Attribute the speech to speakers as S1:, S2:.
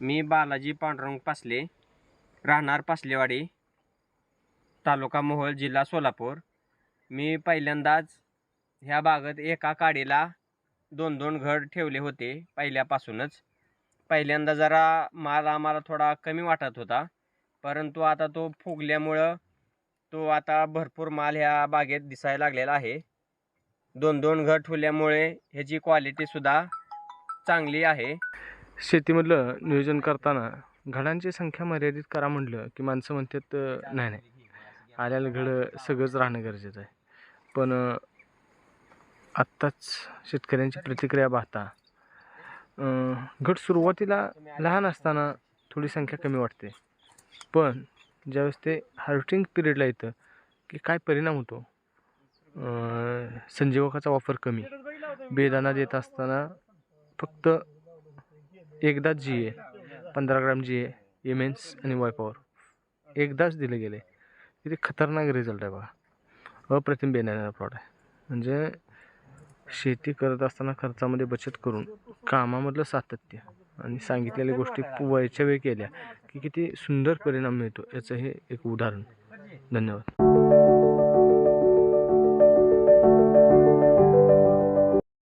S1: मी बालाजी पांडुरंग पासले राहणार पासलेवाडी तालुका मोहोळ जिल्हा सोलापूर. मी पहिल्यांदाच ह्या बागेत एका काडीला दोन दोन घड ठेवले होते पहिल्यापासूनच. पहिल्यांदा जरा माल आम्हाला थोडा कमी वाटत होता परंतु आता तो फुगल्यामुळं तो आता भरपूर माल ह्या बागेत दिसायला लागलेला आहे. दोन दोन घट ठेवल्यामुळे ह्याची क्वालिटीसुद्धा चांगली आहे.
S2: शेतीमधलं नियोजन करताना घडांची संख्या मर्यादित करा म्हटलं की माणसं म्हणतात नाही नाही. आल्याला घडं सगळंच राहणं गरजेचं आहे. पण आत्ताच शेतकऱ्यांची प्रतिक्रिया पाहता घट घड सुरुवातीला लहान असताना थोडी संख्या कमी वाटते. पण ज्यावेळेस ते हार्वेस्टिंग पिरियडला येतं की काय परिणाम होतो? संजीवकाचा वापर कमी. बेदाना देत असताना फक्त एकदाच जी आहे पंधरा ग्राम जी आहे इमेन्स आणि वायपॉवर एकदाच दिले गेले. किती खतरनाक रिझल्ट आहे बघा. अप्रतिम बेण्याचा प्लॉट आहे. म्हणजे शेती करत असताना खर्चामध्ये बचत करून कामामधलं सातत्य आणि सांगितलेल्या गोष्टी वयच्या वेळी केल्या की किती सुंदर परिणाम मिळतो याचं हे एक उदाहरण. धन्यवाद.